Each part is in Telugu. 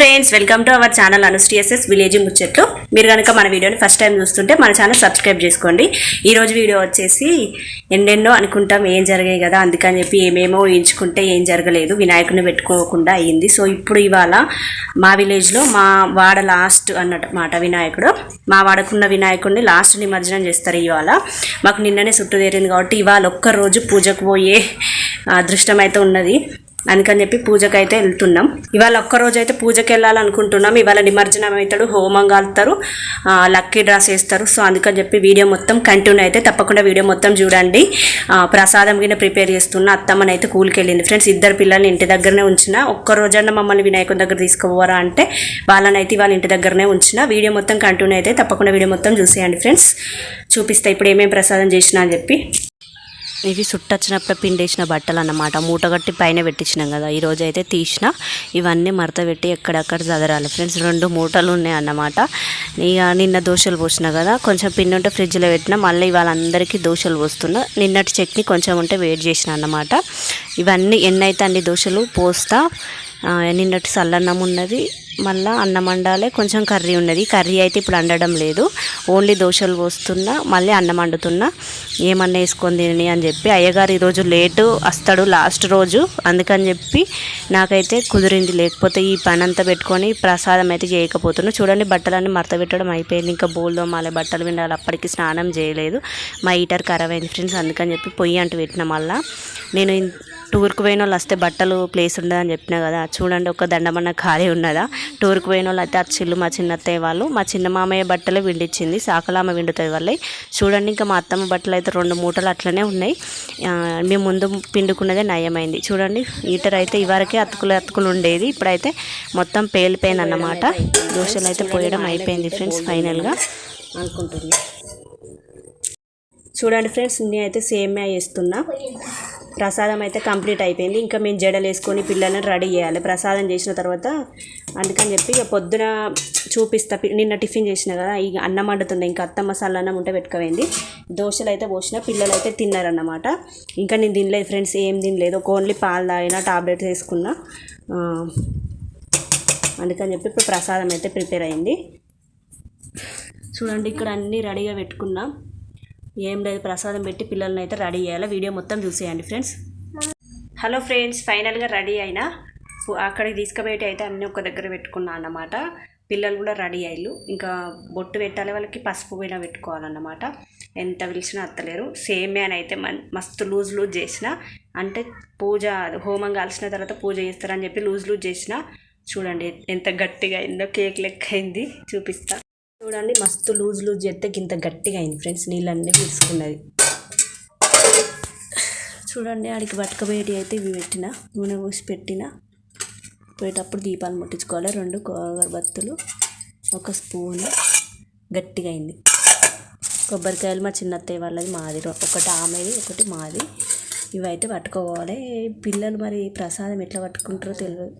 Friends welcome to our channel అనుస్టిఎస్ఎస్ village ముచ్చట్లు. మీరు కనుక మన వీడియోని ఫస్ట్ టైం చూస్తుంటే మన ఛానల్ సబ్స్క్రైబ్ చేసుకోండి. ఈరోజు వీడియో వచ్చేసి ఎన్నెన్నో అనుకుంటాం ఏం జరిగాయి కదా అందుకని చెప్పి ఏమేమో వేయించుకుంటే ఏం జరగలేదు వినాయకుడిని పెట్టుకోకుండా అయ్యింది సో ఇప్పుడు ఇవాళ మా విలేజ్లో మా వాడ లాస్ట్ అన్నమాట వినాయకుడు. మా వాడకున్న వినాయకుడిని లాస్ట్ నిమజ్జనం చేస్తారు ఇవాళ. మాకు నిన్ననే చుట్టూ తీరింది కాబట్టి ఇవాళ ఒక్క రోజు పూజకు పోయే అదృష్టం అయితే ఉన్నది. అందుకని చెప్పి పూజకి అయితే వెళ్తున్నాం. ఇవాళ ఒక్కరోజు అయితే పూజకి వెళ్ళాలనుకుంటున్నాం. ఇవాళ నిమజ్జనం అవుతాడు హోమం కాలుతారు లక్కీ డ్రాస్ వేస్తారు. సో అందుకని చెప్పి వీడియో మొత్తం కంటిన్యూ అయితే తప్పకుండా వీడియో మొత్తం చూడండి. ప్రసాదం కింద ప్రిపేర్ చేస్తున్న అత్తమ్మని అయితే కూలికెళ్ళింది ఫ్రెండ్స్ ఇద్దరు పిల్లల్ని ఇంటి దగ్గరనే ఉంచిన. ఒక్కరోజన్నా మమ్మల్ని వినాయకుని దగ్గర తీసుకుపోవరా అంటే వాళ్ళని అయితే వాళ్ళ ఇంటి దగ్గరనే ఉంచిన. వీడియో మొత్తం కంటిన్యూ అయితే తప్పకుండా వీడియో మొత్తం చూసేయండి ఫ్రెండ్స్. చూపిస్తా ఇప్పుడు ఏమేమి ప్రసాదం చేసినా అని చెప్పి. ఇవి సుట్టొచ్చినప్పుడు పిండేసిన బట్టలు అన్నమాట మూట కట్టి పైన పెట్టించినాం కదా ఈరోజు అయితే తీసిన. ఇవన్నీ మడత పెట్టి ఎక్కడెక్కడ చదరాలి. ఫ్రెండ్స్ రెండు మూటలు ఉన్నాయి అన్నమాట ఇక నిన్న దోశలు పోసిన కదా కొంచెం పిండి ఉంటే ఫ్రిడ్జ్లో పెట్టిన మళ్ళీ ఇవాళ అందరికీ దోశలు పోస్తున్నా. నిన్నటి చట్నీ కొంచెం ఉంటే వేడి చేసిన అన్నమాట. ఇవన్నీ ఎన్నైతే అన్ని దోశలు పోస్తా నిన్నటి సల్లన్నం ఉన్నది. మళ్ళీ అన్నం వండాలి కొంచెం కర్రీ ఉన్నది. కర్రీ అయితే ఇప్పుడు వండడం లేదు. ఓన్లీ దోశలు పోస్తున్నా మళ్ళీ అన్నం వండుతున్నా ఏమన్నా వేసుకొని తిని అని చెప్పి అయ్యగారు ఈరోజు లేటు వస్తాడు లాస్ట్ రోజు. అందుకని చెప్పి నాకైతే కుదిరింది. లేకపోతే ఈ పని అంతా పెట్టుకొని ప్రసాదం అయితే చేయకపోతున్నా. చూడండి బట్టలన్నీ మడత పెట్టడం అయిపోయింది. ఇంకా బోల్లో మళ్ళీ బట్టలు వినాలి. అప్పటికి స్నానం చేయలేదు. మా హీటర్ ఖరాబ్ అయింది ఫ్రెండ్స్. అందుకని చెప్పి పొయ్యి అంటూ పెట్టిన మళ్ళీ. నేను టూర్కి పోయిన వాళ్ళు వస్తే బట్టలు ప్లేస్ ఉండదని చెప్పిన కదా చూడండి ఒక దండమన్న ఖాళీ ఉన్నదా? టూర్కి పోయిన వాళ్ళు అయితే చిల్లు మా చిన్నత్తయ్య వాళ్ళు మా చిన్న మామయ్య బట్టలు విండిచ్చింది సాకలామ విండుతుంది వాళ్ళే. చూడండి ఇంకా మా అత్తమ్మ బట్టలు అయితే రెండు మూటలు అట్లనే ఉన్నాయి. మేము ముందు పిండుకున్నదే నయమైంది. చూడండి హీటర్ అయితే ఇవరకే అతుకులు అతుకులు ఉండేది. ఇప్పుడైతే మొత్తం పేలిపోయింది అన్నమాట దోశలు అయితే పోయడం అయిపోయింది ఫ్రెండ్స్ ఫైనల్గా అనుకుంటుంది చూడండి ఫ్రెండ్స్ నేను అయితే సేమ్యా చేస్తున్నా ప్రసాదం అయితే కంప్లీట్ అయిపోయింది. ఇంకా మేము జడలు వేసుకొని పిల్లల్ని రెడీ చేయాలి. ప్రసాదం చేసిన తర్వాత అందుకని చెప్పి ఇక పొద్దున చూపిస్తా. పి- నిన్న టిఫిన్ చేసిన కదా ఇక అన్నం వండుతుండే. ఇంకా అత్త మసాలా అన్నం ఉంటే పెట్టుకోవేంది. దోశలు అయితే పోసిన పిల్లలు అయితే తిన్నారన్నమాట. ఇంకా నేను తినలేదు ఫ్రెండ్స్ ఏం తినలేదు. ఒక ఓన్లీ పాలు తాగిన టాబ్లెట్స్ వేసుకున్నా. అందుకని చెప్పి ఇప్పుడు ప్రసాదం అయితే ప్రిపేర్ అయింది. చూడండి ఇక్కడ అన్నీ రెడీగా పెట్టుకున్నా. ఏం లేదు ప్రసాదం పెట్టి పిల్లల్ని అయితే రెడీ చేయాలి. వీడియో మొత్తం చూసేయండి ఫ్రెండ్స్. హలో ఫ్రెండ్స్ ఫైనల్గా రెడీ అయినా. అక్కడికి తీసుకుపోయేటి అయితే అన్నీ ఒక దగ్గర పెట్టుకున్నా అన్నమాట. పిల్లలు కూడా రెడీ అయ్యారు. ఇంకా బొట్టు పెట్టాలి వాళ్ళకి పసుపు పోయినా పెట్టుకోవాలన్నమాట. ఎంత పిలిచినా అత్తలేరు. అని అయితే మన్ మస్తు లూజ్ లూజ్ చేసిన. అంటే పూజ హోమం కాల్చిన తర్వాత పూజ చేస్తారని చెప్పి లూజ్ లూజ్ చేసిన. చూడండి ఎంత గట్టిగా అయిందో కేక్ లెక్క అయింది. చూపిస్తా. చూడండి మస్తు లూజ్ లూజ్ చేస్తే ఇంత గట్టిగా అయింది ఫ్రెండ్స్ నీళ్ళన్నీ పిలుచుకున్నది. చూడండి ఆడికి పట్టుకపోయేటి అయితే ఇవి పెట్టిన నూనె పోసి పెట్టిన. పోయేటప్పుడు దీపాలు ముట్టించుకోవాలి రెండు అగరబత్తులు ఒక స్పూన్. గట్టిగా అయింది. కొబ్బరికాయలు మా చిన్నత్తయ్య వాళ్ళది మాది ఒకటి ఆమెది ఒకటి మాది. ఇవైతే పట్టుకోవాలి. పిల్లలు మరి ప్రసాదం ఎట్లా పట్టుకుంటారో తెలియదు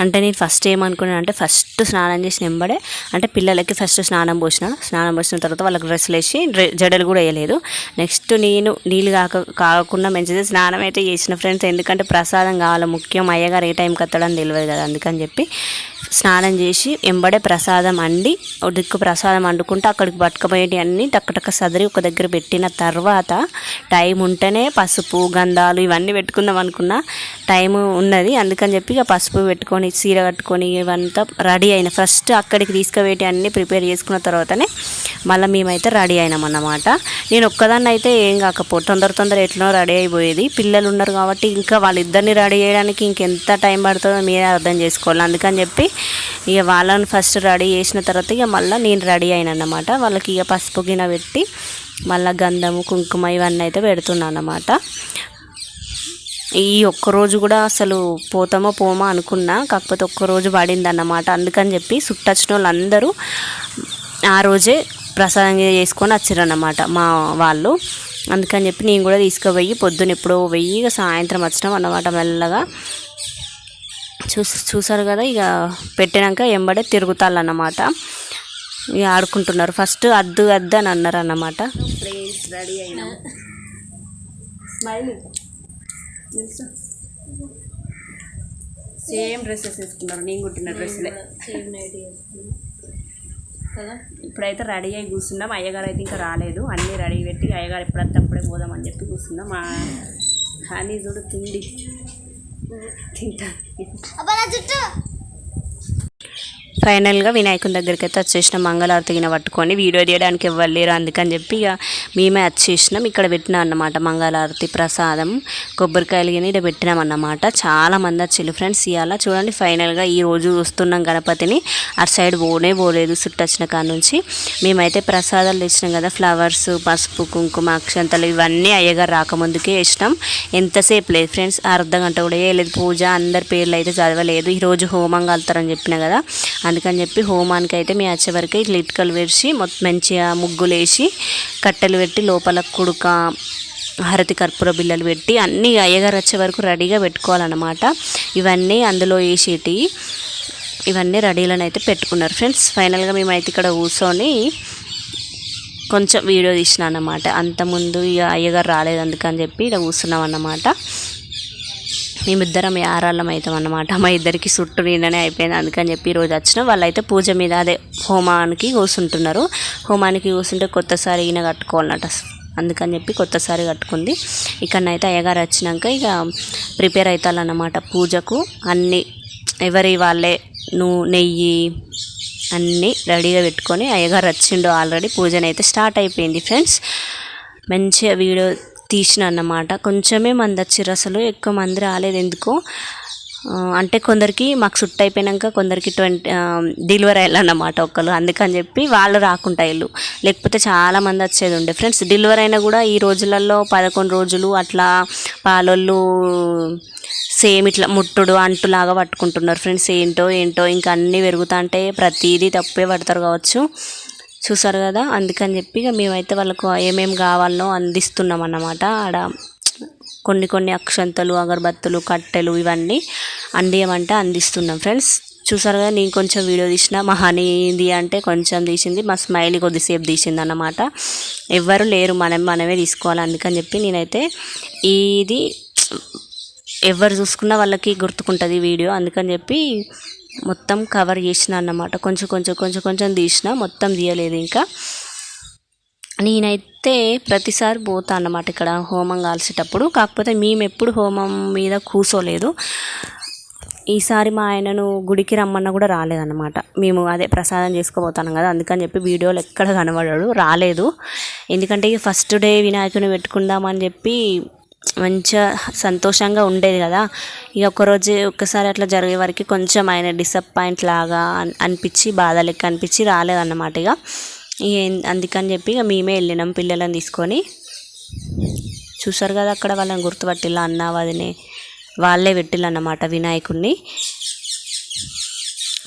అంటే నేను ఫస్ట్ ఏమనుకున్నాను అంటే ఫస్ట్ స్నానం చేసిన వెంబడే అంటే పిల్లలకి ఫస్ట్ స్నానం పోసిన. స్నానం పోసిన తర్వాత వాళ్ళకి డ్రెస్సులు వేసి జడలు కూడా వేయలేదు. నెక్స్ట్ నేను నీళ్ళు కాక కాకుండా మంచిది స్నానం అయితే చేసిన ఫ్రెండ్స్ ఎందుకంటే ప్రసాదం కావాలి ముఖ్యం. అయ్యగారు ఏ టైంకి కత్తడం తెలియదు కదా అందుకని చెప్పి స్నానం చేసి ఎంబడే ప్రసాదం అండి. దిక్కు ప్రసాదం వండుకుంటే అక్కడికి పట్టుకుపోయేటి అన్నీ టక్కటక్క సదిరి ఒక దగ్గర పెట్టిన తర్వాత టైం ఉంటేనే పసుపు గంధాలు ఇవన్నీ పెట్టుకుందాం అనుకున్నా టైం ఉన్నది. అందుకని చెప్పి ఇక పసుపు పెట్టుకొని చీర కట్టుకొని ఇవంతా రెడీ అయిన. ఫస్ట్ అక్కడికి తీసుకుపోయేటి అన్నీ ప్రిపేర్ చేసుకున్న తర్వాతనే మళ్ళీ మేమైతే రెడీ అయినాం అన్నమాట. నేను ఒక్కదాన్ని అయితే ఏం కాకపో తొందర తొందర ఎట్లనో రెడీ అయిపోయేది. పిల్లలు ఉన్నారు కాబట్టి ఇంకా వాళ్ళిద్దరిని రెడీ చేయడానికి ఇంకెంత టైం పడుతుందో మీరే అర్థం చేసుకోవాలి. అందుకని చెప్పి ఇక వాళ్ళని ఫస్ట్ రెడీ చేసిన తర్వాత ఇక మళ్ళీ నేను రెడీ అయినా అన్నమాట. వాళ్ళకి ఇక పసుపు గిన పెట్టి మళ్ళీ గంధము కుంకుమ ఇవన్నీ అయితే పెడుతున్నాను అన్నమాట. ఈ ఒక్కరోజు కూడా అసలు పోతామో పోమో అనుకున్నా కాకపోతే ఒక్కరోజు పడింది అన్నమాట అందుకని చెప్పి చుట్టొచ్చిన వాళ్ళందరూ ఆ రోజే ప్రసాదం చేసుకొని వచ్చారన్నమాట మా వాళ్ళు. అందుకని చెప్పి నేను కూడా తీసుకుపోయి పొద్దున ఎప్పుడో పోయి ఇక సాయంత్రం వచ్చినాం అన్నమాట మెల్లగా. చూసి చూసారు కదా ఇక పెట్టినాక ఎంబడే తిరుగుతాళ్ళన్నమాట. ఇక ఆడుకుంటున్నారు. ఫస్ట్ అద్దు అద్దు అని అన్నారు అన్నమాట ఫ్రెండ్స్ రెడీ అయినా. స్మైల్ సేమ్ డ్రెస్సెస్ వేసుకున్నారు. నేను కుట్టిన డ్రెస్సులే కదా? ఇప్పుడైతే రెడీ అయి కూర్చున్నాం. అయ్యగారు అయితే ఇంకా రాలేదు. అన్నీ రెడీ పెట్టి అయ్యగారు ఎప్పుడంతా అప్పుడే పోదామని చెప్పి కూర్చున్నాం. మా హనీ చూడు తిండి. తింటా. ఫైనల్గా వినాయకుని దగ్గరికి అయితే వచ్చేసిన మంగళారతి గిన పట్టుకొని వీడియో తీయడానికి ఎవ్వరు లేరు. అందుకని చెప్పి ఇక మేమే వచ్చేసినాం ఇక్కడ పెట్టినాం అన్నమాట మంగళారతి ప్రసాదం కొబ్బరికాయలు గిన ఇక్కడ పెట్టినాం అన్నమాట. చాలా మంది ఫ్రెండ్స్ ఇవాళ చూడండి ఫైనల్గా ఈ రోజు చూస్తున్నాం గణపతిని. అటు సైడ్ పోనే పోలేదు చుట్టొచ్చిన కాడ నుంచి. మేమైతే ప్రసాదాలు తెచ్చినాం కదా ఫ్లవర్స్ పసుపు కుంకుమ అక్షంతలు ఇవన్నీ అయ్యగారు రాకముందుకే వేసినాం. ఎంతసేపు లేదు ఫ్రెండ్స్ అర్ధ గంట కూడా వేయలేదు. పూజ అందరి పేర్లు అయితే చదవలేదు. ఈరోజు హోమం కలుతారని చెప్పిన కదా అందుకని చెప్పి హోమానికి అయితే మేము వచ్చే వరకు ఇట్లా ఇటుకలు వేసి మొత్తం మంచిగా ముగ్గులు వేసి కట్టెలు పెట్టి లోపల కుడుక హరతి కర్పూర బిళ్ళలు పెట్టి అన్నీ అయ్యగారు వచ్చే వరకు రెడీగా పెట్టుకోవాలన్నమాట. ఇవన్నీ అందులో వేసేటి ఇవన్నీ రెడీలను అయితే పెట్టుకున్నారు ఫ్రెండ్స్. ఫైనల్గా మేమైతే ఇక్కడ కూర్చొని కొంచెం వీడియో తీసిన అన్నమాట అంతకుముందు ఇక అయ్యగారు రాలేదు అందుకని చెప్పి ఇక్కడ కూర్చున్నాం అన్నమాట మేమిద్దరం ఆరాళ్ళం అవుతాం అన్నమాట. మా ఇద్దరికి సుట్టు నిండనే అయిపోయింది. అందుకని చెప్పి ఈరోజు వచ్చిన. వాళ్ళైతే పూజ మీద అదే హోమానికి కూర్చుంటున్నారు. హోమానికి కూర్చుంటే కొత్త సారి ఈయన కట్టుకోవాలన్నట. అందుకని చెప్పి కొత్త సారి కట్టుకుంది. ఇక్కడనైతే అయ్యగారు వచ్చినాక ఇక ప్రిపేర్ అవుతారన్నమాట పూజకు. అన్నీ ఎవరి వాళ్ళే నువ్వు నెయ్యి అన్నీ రెడీగా పెట్టుకొని అయ్యగారు వచ్చిండు ఆల్రెడీ. పూజనైతే స్టార్ట్ అయిపోయింది ఫ్రెండ్స్. మంచిగా వీడియో తీసిన అన్నమాట. కొంచెమే మంది వచ్చిర్రు అసలు ఎక్కువ మంది రాలేదు ఎందుకో. అంటే కొందరికి మాకు సుట్ అయిపోయినాక కొందరికి ట్వంటీ డెలివరీ అయ్యాలన్నమాట ఒక్కరు అందుకని చెప్పి వాళ్ళు రాకుండా ఇల్లు లేకపోతే చాలా మంది వచ్చేది ఉండే. ఫ్రెండ్స్ డెలివరీ అయినా కూడా ఈ రోజులలో పదకొండు రోజులు అట్లా పాలోళ్ళు సేమ్ ఇట్లా ముట్టుడు అంటులాగా పట్టుకుంటున్నారు. ఫ్రెండ్స్ ఏంటో ఏంటో ఇంకా అన్నీ పెరుగుతా అంటే ప్రతిదీ తప్పే పడతారు కావచ్చు. చూసారు కదా? అందుకని చెప్పి ఇక మేమైతే వాళ్ళకు ఏమేమి కావాలనో అందిస్తున్నాం అన్నమాట ఆడ కొన్ని కొన్ని అక్షంతలు అగరబత్తులు కట్టెలు ఇవన్నీ అందియమంటే అందిస్తున్నాం ఫ్రెండ్స్. చూసారు కదా? నేను కొంచెం వీడియో తీసిన మా హనీది అంటే కొంచెం తీసింది మా స్మైల్ కొద్దిసేపు తీసింది అన్నమాట ఎవ్వరు లేరు మనం మనమే తీసుకోవాలి అందుకని చెప్పి నేనైతే ఇది ఎవరు చూసుకున్నా వాళ్ళకి గుర్తుకుంటుంది వీడియో. అందుకని చెప్పి మొత్తం కవర్ చేసిన అన్నమాట. కొంచెం కొంచెం కొంచెం కొంచెం తీసిన మొత్తం తీయలేదు ఇంకా. నేనైతే ప్రతిసారి పోతా అన్నమాట ఇక్కడ హోమం కాల్చేటప్పుడు కాకపోతే మేము ఎప్పుడు హోమం మీద కూర్చోలేదు ఈసారి మా ఆయనను గుడికి రమ్మన్నా కూడా రాలేదన్నమాట. మేము అదే ప్రసాదం చేసుకోబోతాను కదా అందుకని చెప్పి వీడియోలు ఎక్కడ కనబడాడు రాలేదు. ఎందుకంటే ఫస్ట్ డే వినాయకుని పెట్టుకుందామని చెప్పి మంచిగా సంతోషంగా ఉండేది కదా. ఇక ఒకరోజు ఒక్కసారి అట్లా జరిగే వరకు కొంచెం ఆయన డిసప్పాయింట్ లాగా అనిపించి బాధ లెక్క అనిపించి రాలేదన్నమాట ఇక. ఇక ఏం- అందుకని చెప్పి ఇక మేమే వెళ్ళినాం పిల్లలను తీసుకొని. చూసారు కదా అక్కడ వాళ్ళని గుర్తుపట్టిల్లా అన్న వదినే వాళ్ళే పెట్టిల్లన్నమాట వినాయకుడిని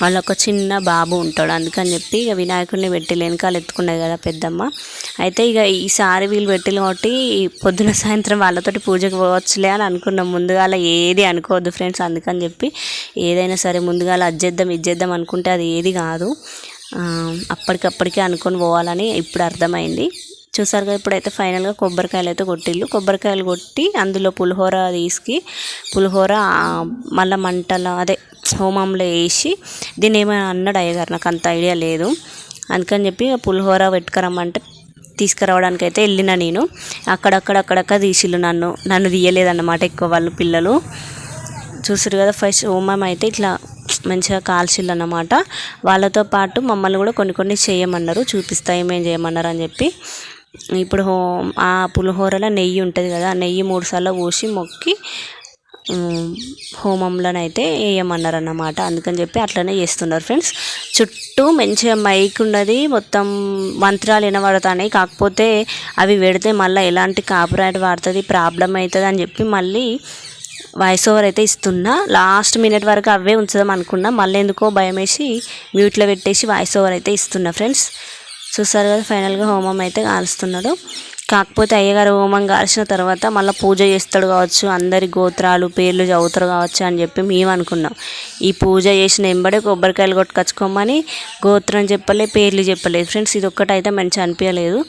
వాళ్ళ ఒక చిన్న బాబు ఉంటాడు. అందుకని చెప్పి ఇక వినాయకుడిని పెట్టి వెనకాల ఎత్తుకున్నాయి కదా పెద్దమ్మ. అయితే ఇక ఈసారి వీళ్ళు పెట్టిలు కాబట్టి పొద్దున సాయంత్రం వాళ్ళతోటి పూజకు పోవచ్చులే అని అనుకున్నాం. ముందుగాల ఏది అనుకోవద్దు ఫ్రెండ్స్. అందుకని చెప్పి ఏదైనా సరే ముందుగాల అజ్జేద్దాం ఇజ్జేద్దాం అనుకుంటే అది ఏది కాదు. అప్పటికప్పటికే అనుకొని పోవాలని ఇప్పుడు అర్థమైంది. చూసారు కదా ఇప్పుడైతే ఫైనల్గా కొబ్బరికాయలు అయితే కొట్టిల్లు కొబ్బరికాయలు కొట్టి అందులో పులిహోర తీసుకు పులిహోర మళ్ళీ మళ్ళా మంటల అదే హోమంలో వేసి దీన్ని ఏమైనా అన్నాడు అయ్యగారు నాకు అంత ఐడియా లేదు. అందుకని చెప్పి పులిహోర పెట్టుకురమ్మంటే తీసుకురావడానికి అయితే వెళ్ళిన నేను. అక్కడక్కడ అక్కడక్కడ తీసిళ్ళు నన్ను. నన్ను తీయలేదన్నమాట ఎక్కువ వాళ్ళు పిల్లలు. చూసారు కదా ఫస్ట్ హోమం అయితే ఇట్లా మంచిగా కాల్చిల్లు అన్నమాట వాళ్ళతో పాటు మమ్మల్ని కూడా కొన్ని కొన్ని చేయమన్నారు చూపిస్తా ఏమేం చేయమన్నారు అని చెప్పి. ఇప్పుడు హో ఆ పులిహోరలో నెయ్యి ఉంటుంది కదా ఆ నెయ్యి మూడుసార్లు పోసి మొక్కి హోమంలోనైతే వేయమన్నారు అన్నమాట అందుకని చెప్పి అట్లనే చేస్తున్నారు ఫ్రెండ్స్. చుట్టూ మంచిగా మైక్ ఉన్నది మొత్తం మంత్రాలు వినబడతాయి కాకపోతే అవి పెడితే మళ్ళీ ఎలాంటి కాపీరైట్ వాడుతుంది ప్రాబ్లం అవుతుంది అని చెప్పి మళ్ళీ వాయిస్ ఓవర్ అయితే ఇస్తున్నా. లాస్ట్ మినిట్ వరకు అవే ఉంచుదాం అనుకున్నా. మళ్ళీ ఎందుకో భయం వేసి మ్యూట్లో పెట్టేసి వాయిస్ ఓవర్ అయితే ఇస్తున్నా ఫ్రెండ్స్. చూస్తారు కదా ఫైనల్గా హోమం అయితే కాలుస్తున్నాడు కాకపోతే అయ్యగారు హోమం కాల్చిన తర్వాత మళ్ళీ పూజ చేస్తాడు కావచ్చు అందరి గోత్రాలు పేర్లు చదువుతారు కావచ్చు అని చెప్పి మేము అనుకున్నాం. ఈ పూజ చేసిన ఎంబడే కొబ్బరికాయలు కొట్టుకొచ్చుకోమని గోత్రం చెప్పలే పేర్లు చెప్పలేదు ఫ్రెండ్స్ ఇది ఒక్కటైతే మంచి అనిపించలేదు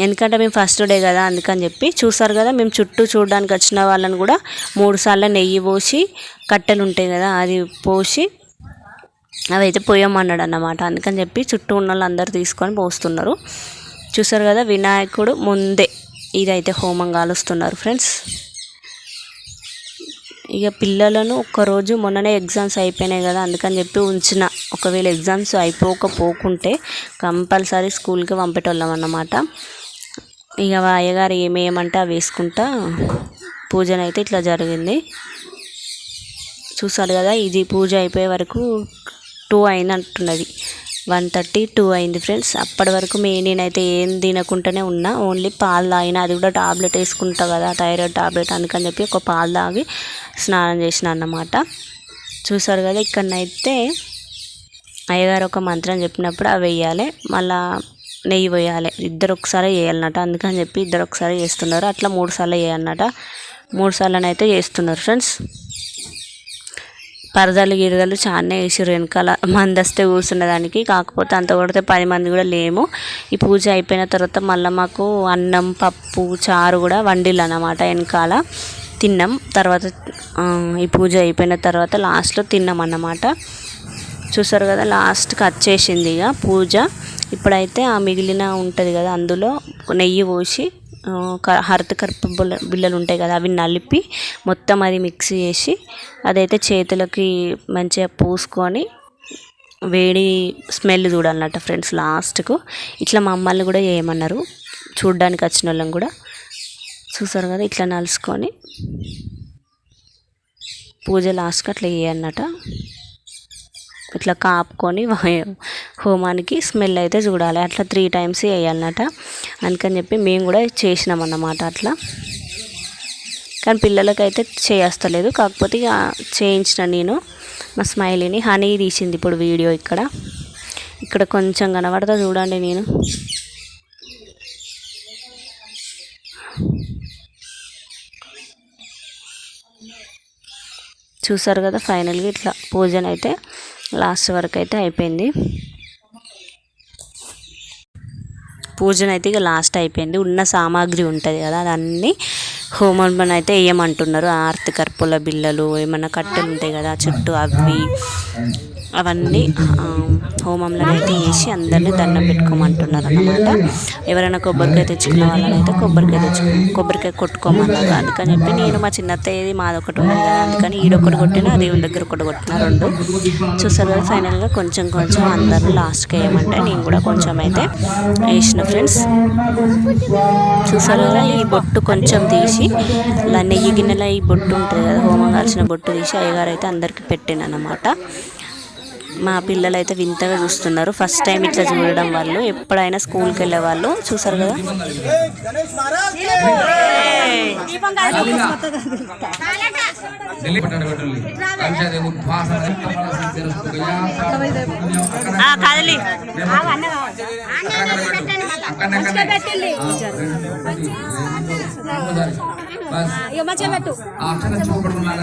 ఎందుకంటే మేము ఫస్ట్ డే కదా అందుకని చెప్పి చూసారు కదా మేము చుట్టూ చూడడానికి వచ్చిన వాళ్ళని కూడా మూడు సార్లు నెయ్యి పోసి కట్టెలు ఉంటాయి కదా అది పోసి అవైతే పోయమన్నాడు అన్నమాట. అందుకని చెప్పి చుట్టూ ఉన్న వాళ్ళందరూ తీసుకొని పోస్తున్నారు. చూసారు కదా వినాయకుడు ముందే ఇదైతే హోమం కాలుస్తున్నారు ఫ్రెండ్స్. ఇక పిల్లలను ఒక్కరోజు మొన్ననే ఎగ్జామ్స్ అయిపోయినాయి కదా అందుకని చెప్పి ఉంచిన. ఒకవేళ ఎగ్జామ్స్ అయిపోకపోకుంటే కంపల్సరీ స్కూల్కి పంపేటోళ్ళం అన్నమాట. ఇక అయ్యగారు ఏమేయమంటే అవి వేసుకుంటా పూజనైతే ఇట్లా జరిగింది. చూసారు కదా ఇది పూజ అయిపోయే వరకు టూ అయినట్టున్నది. వన్ థర్టీ టూ అయింది ఫ్రెండ్స్. అప్పటి వరకు మే నేనైతే ఏం తినకుండానే ఉన్నా. ఓన్లీ పాలు తాగిన. అది కూడా టాబ్లెట్ వేసుకుంటా కదా థైరాయిడ్ టాబ్లెట్ అందుకని చెప్పి ఒక పాలు తాగి స్నానం చేసిన అన్నమాట. చూసారు కదా ఇక్కడనైతే అయ్యగారు ఒక మంత్రం చెప్పినప్పుడు అవి వేయాలి. మళ్ళా నెయ్యి పోయాలి. ఇద్దరు ఒకసారి వేయాలన్నట అందుకని చెప్పి ఇద్దరు ఒకసారి చేస్తున్నారు. అట్లా మూడు సార్లు వేయాలన్నట మూడు సార్లు అయితే చేస్తున్నారు ఫ్రెండ్స్. పరదాలు గిరదలు చాలానే వేసారు వెనకాల మందస్తే కూర్చున్నదానికి. కాకపోతే అంత కొడితే పది మంది కూడా లేము. ఈ పూజ అయిపోయిన తర్వాత మళ్ళీ మాకు అన్నం పప్పు చారు కూడా వండిల్లు అన్నమాట వెనకాల. తిన్నాం. తర్వాత ఈ పూజ అయిపోయిన తర్వాత లాస్ట్లో తిన్నాం అన్నమాట చూసారు కదా లాస్ట్కి వచ్చేసింది ఇక పూజ. ఇప్పుడైతే ఆ మిగిలిన ఉంటుంది కదా అందులో నెయ్యి పోసి క- హరిత కర్ప బుల్ల బిళ్ళలు ఉంటాయి కదా అవి నలిపి మొత్తం అది మిక్స్ చేసి అదైతే చేతులకి మంచిగా పూసుకొని వేడి స్మెల్ చూడాలన్నట్టు ఫ్రెండ్స్ లాస్ట్కు. ఇట్లా మా అమ్మల్ని కూడా చేయమన్నారు చూడ్డానికి వచ్చిన వాళ్ళని కూడా. చూసారు కదా ఇట్లా నలుసుకొని పూజ లాస్ట్కి అట్లా చేయన్నట ఇట్లా కాపుకొని హోమానికి స్మెల్ అయితే చూడాలి. అట్లా త్రీ టైమ్స్ వేయాలన్నట అందుకని చెప్పి మేము కూడా చేసినాం అన్నమాట అట్లా. కానీ పిల్లలకైతే చేయస్తలేదు. కాకపోతే ఇక చేయించిన నేను మా స్మైలీని. హనీ తీసింది ఇప్పుడు వీడియో ఇక్కడ. ఇక్కడ కొంచెం కనబడతా చూడండి నేను. చూసారు కదా ఫైనల్గా ఇట్లా పూజన అయితే లాస్ట్ వరకు అయితే అయిపోయింది. పూజన అయితే ఇక లాస్ట్ అయిపోయింది. ఉన్న సామాగ్రి ఉంటుంది కదా అదన్నీ హోమం అయితే వేయమంటున్నారు ఆర్తి కర్పూల బిళ్ళలు ఏమన్నా కట్టెలు ఉంటాయి కదా చుట్టూ అవి. అవన్నీ హోమంలోనైతే హోమంలో అయితే వేసి అందరినీ దండం పెట్టుకోమంటున్నారు అనమాట ఎవరైనా కొబ్బరికాయ తెచ్చుకున్న వాళ్ళనైతే కొబ్బరికాయ తెచ్చుకో కొబ్బరికాయ కొట్టుకోమన్నారు. అందుకని చెప్పి నేను మా చిన్నత్తయ్యది మాది ఒకటి ఉంది కదా అందుకని ఈడొకటి కొట్టిన దేవుని దగ్గర ఒకటి కొట్టిన రెండు. చూసారు కదా ఫైనల్గా కొంచెం కొంచెం అందరూ లాస్ట్కి వేయమంటే నేను కూడా కొంచెం అయితే వేసిన ఫ్రెండ్స్. చూసారు కదా ఈ బొట్టు కొంచెం తీసి నెయ్యి గిన్నెలో ఈ బొట్టు ఉంటుంది కదా హోమం కాల్చిన బొట్టు తీసి అయ్యగారు అయితే అందరికి పెట్టాను అనమాట మా పిల్లలు అయితే వింతగా చూస్తున్నారు. ఫస్ట్ టైం ఇట్లా చూడడం వాళ్ళు. ఎప్పుడైనా స్కూల్కి వెళ్ళే వాళ్ళు చూసారు కదా? కాదలి. అక్షరం చూపడుతున్నారు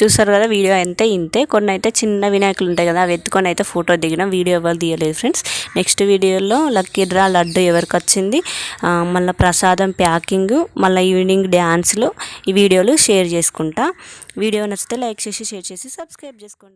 చూస్తారు చూసారు కదా వీడియో అయితే ఇంతే? కొన్ని అయితే చిన్న వినాయకులు ఉంటాయి కదా అవి ఎత్తుకొని అయితే ఫోటో దిగిన. వీడియో ఎవరు తీయలేదు ఫ్రెండ్స్. నెక్స్ట్ వీడియోలో లక్కీ డ్రా లడ్డు ఎవరికి వచ్చింది? మళ్ళీ ప్రసాదం ప్యాకింగ్ మళ్ళీ ఈవినింగ్ డ్యాన్స్లు ఈ వీడియోలు షేర్ చేసుకుంటా. వీడియో నచ్చితే లైక్ చేసి షేర్ చేసి సబ్స్క్రైబ్ చేసుకోండి.